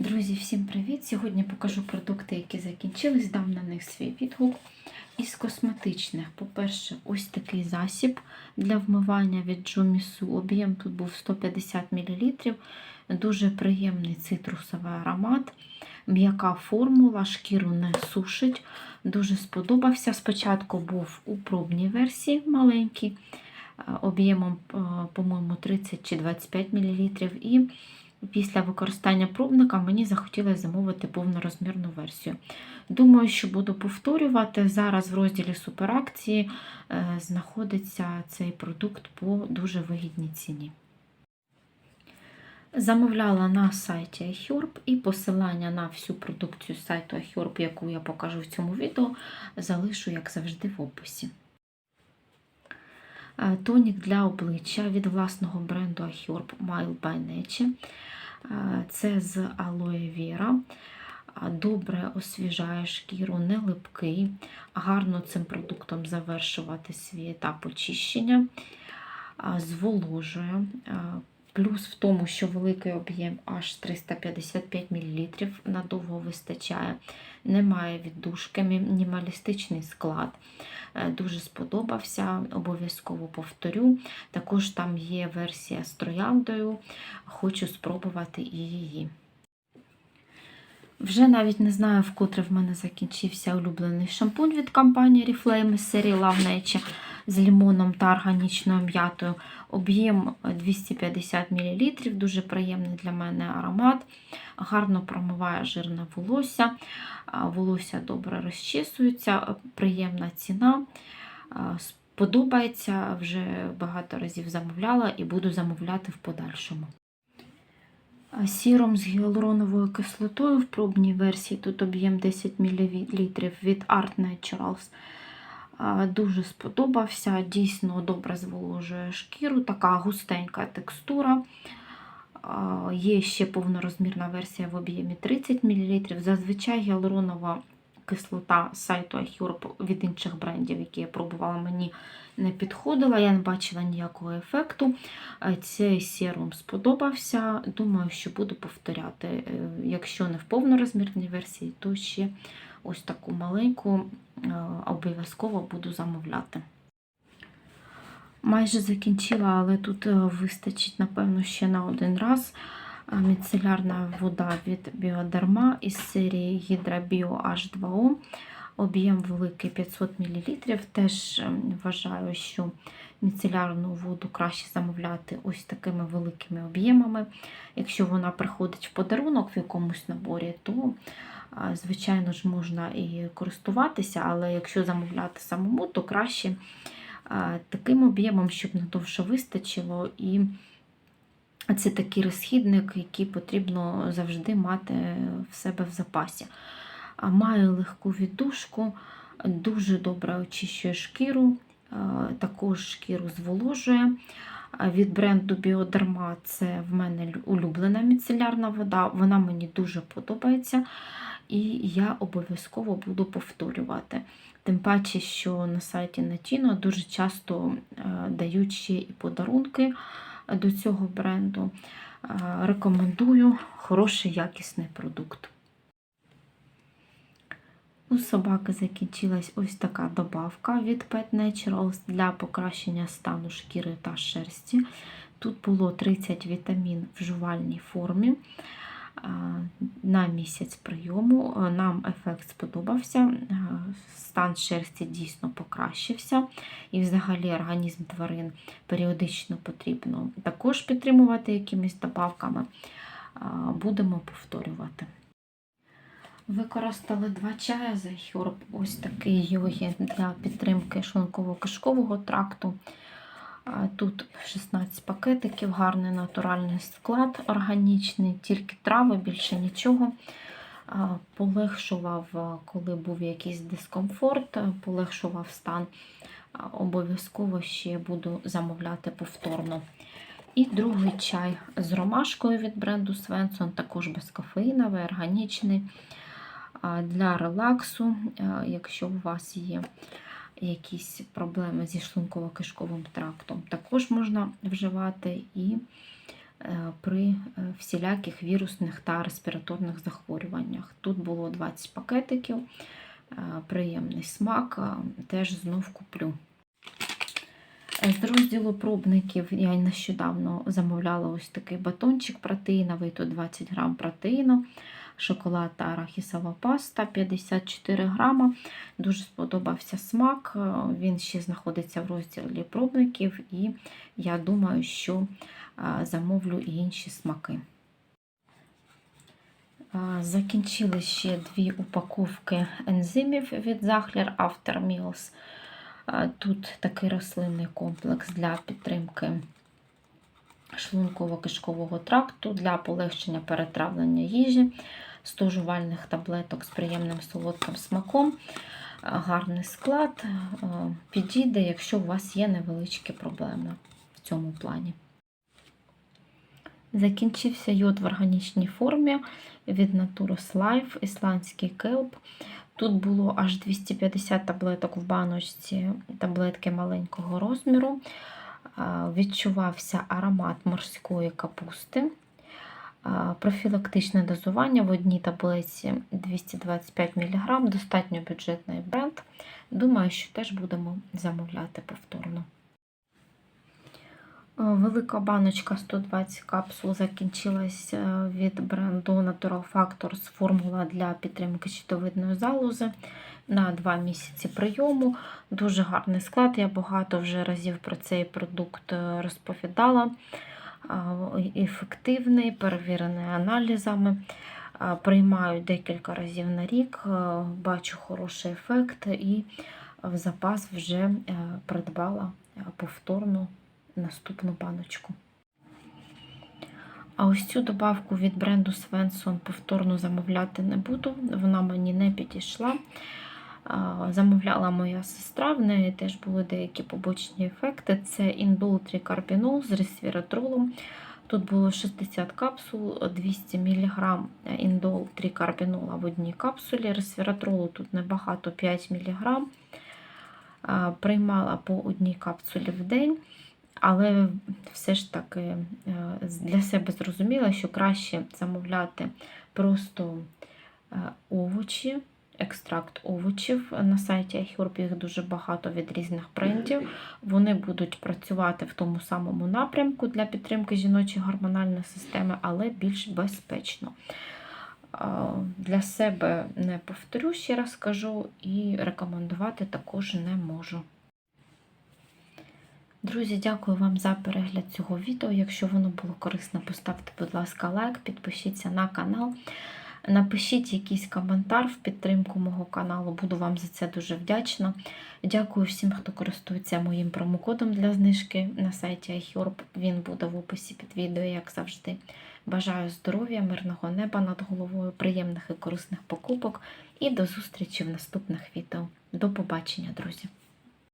Друзі, всім привіт! Сьогодні покажу продукти, які закінчились, дам на них свій відгук. Із косметичних, по-перше, ось такий засіб для вмивання від Джумісу. Об'єм тут був 150 мл. Дуже приємний цитрусовий аромат, м'яка формула, шкіру не сушить. Дуже сподобався. Спочатку був у пробній версії маленький, е, об'ємом, е, по-моєму, 30 чи 25 мл. І Після використання пробника мені захотілося замовити повнорозмірну версію. Думаю, що буду повторювати. Зараз в розділі суперакції е, знаходиться цей продукт по дуже вигідній ціні. Замовляла на сайті iHerb і посилання на всю продукцію сайту iHerb, яку я покажу в цьому відео, залишу, як завжди, в описі. Е, Тонік для обличчя від власного бренду iHerb Mile by Nature. Е, Це з алоє віра. Добре освіжає шкіру, не липкий, гарно цим продуктом завершувати свій етап очищення, е, зволожує. Плюс в тому, що великий об'єм аж 355 мл надовго вистачає, немає віддушки, мінімалістичний склад. Е, Дуже сподобався, обов'язково повторю. Також там є версія з трояндою, хочу спробувати і її. Вже навіть не знаю, вкотре в мене закінчився улюблений шампунь від компанії Reflame серії Love Nature з лимоном та органічною м'ятою. Об'єм 250 мл, дуже приємний для мене аромат, гарно промиває жирне волосся, волосся добре розчісується, приємна ціна. Сподобається, вже багато разів замовляла і буду замовляти в подальшому. Сіром з гіалуроновою кислотою в пробній версії, тут об'єм 10 мл від Art Naturals. Дуже сподобався, дійсно добре зволожує шкіру, така густенька текстура. Є ще повнорозмірна версія в об'ємі 30 мл. Зазвичай гіалуронова кислота сайту iHerb від інших брендів, які я пробувала, мені не підходила, я не бачила ніякого ефекту. Цей серум сподобався. Думаю, що буду повторяти. Е, Якщо не в повнорозмірній версії, то ще ось таку маленьку обов'язково буду замовляти. Майже закінчила, але тут е, вистачить, напевно, ще на один раз. Міцелярна вода від Біодерма із серії Hydra Bio H2O. Об'єм великий 500 мл. Теж вважаю, що міцелярну воду краще замовляти ось такими великими об'ємами. Якщо вона приходить в подарунок в якомусь наборі, то, звичайно ж, можна і користуватися, але якщо замовляти самому, то краще таким об'ємом, щоб надовше вистачило. і це такий розхідник, який потрібно завжди мати в себе в запасі. Має легку віддушку, дуже добре очищує шкіру, також шкіру зволожує. Від бренду Біодерма це в мене улюблена міцелярна вода, вона мені дуже подобається, і я обов'язково буду повторювати. Тим паче, що на сайті Natino дуже часто дають ще і подарунки до цього бренду. Рекомендую хороший якісний продукт. У собаки закінчилась ось така добавка від Pet Naturals для покращення стану шкіри та шерсті. Тут було 30 вітамін в жувальній формі на місяць прийому. Нам ефект сподобався, стан шерсті дійсно покращився, і взагалі організм тварин періодично потрібно також підтримувати якимись добавками. Будемо повторювати. Використали два чая за Хьорб, ось такий йоги для підтримки шлунково-кишкового тракту. Тут 16 пакетиків, гарний натуральний склад органічний, тільки трави, більше нічого. Полегшував, коли був якийсь дискомфорт, полегшував стан. Обов'язково ще буду замовляти повторно. І другий чай з ромашкою від бренду Свенсон, також безкофеїновий, органічний для релаксу, якщо у вас є якісь проблеми зі шлунково-кишковим трактом, також можна вживати і е, при е, всіляких вірусних та респіраторних захворюваннях. Тут було 20 пакетиків, е, приємний смак, теж знов куплю. З розділу пробників я нещодавно замовляла ось такий батончик протеїновий, тут 20 грам протеїну, шоколад та арахісова паста 54 грама. Дуже сподобався смак. е, Він ще знаходиться в розділі пробників, і я думаю, що е, замовлю і інші смаки. Е, Закінчили ще дві упаковки ензимів від Захлер After Meals. Тут такий рослинний комплекс для підтримки шлунково-кишкового тракту, для полегшення перетравлення їжі, 100 жувальних таблеток з приємним солодким смаком. Гарний склад е, підійде, якщо у вас є невеличкі проблеми в цьому плані. Закінчився йод в органічній формі від Naturus Life, ісландський келп. Тут було аж 250 таблеток в баночці, таблетки маленького розміру. Відчувався аромат морської капусти. Профілактичне дозування в одній таблиці 225 мг, достатньо бюджетний бренд. Думаю, що теж будемо замовляти повторно. Е, Велика баночка 120 капсул закінчилась е, від бренду Natural Factors формула для підтримки щитовидної залози на 2 місяці прийому. Дуже гарний склад. Я багато вже разів про цей продукт е, розповідала. Ефективний, перевірений аналізами. Приймаю декілька разів на рік, бачу хороший ефект і в запас вже придбала повторну наступну баночку. А ось цю добавку від бренду Svensson повторно замовляти не буду, вона мені не підійшла. Замовляла моя сестра, в неї теж були деякі побочні ефекти. Це індол трикарбінол з ресвіратролом. Тут було 60 капсул, 200 мг індол трикарбінола в одній капсулі. Ресвіратролу тут небагато 5 мг. Приймала по одній капсулі в день. Але все ж таки е, для себе зрозуміла, що краще замовляти просто е, овочі, екстракт овочів. На сайті iHerb їх дуже багато від різних брендів. Вони будуть працювати в тому самому напрямку для підтримки жіночої гормональної системи, але більш безпечно. Для себе не повторю, ще раз кажу, і рекомендувати також не можу. Друзі, дякую вам за перегляд цього відео. Якщо воно було корисно, поставте, будь ласка, лайк, підпишіться на канал. Напишіть якийсь коментар в підтримку мого каналу, буду вам за це дуже вдячна. Дякую всім, хто користується моїм промокодом для знижки на сайті iHerb. Він буде в описі під відео, як завжди. Бажаю здоров'я, мирного неба над головою, приємних і корисних покупок і до зустрічі в наступних відео. До побачення, друзі!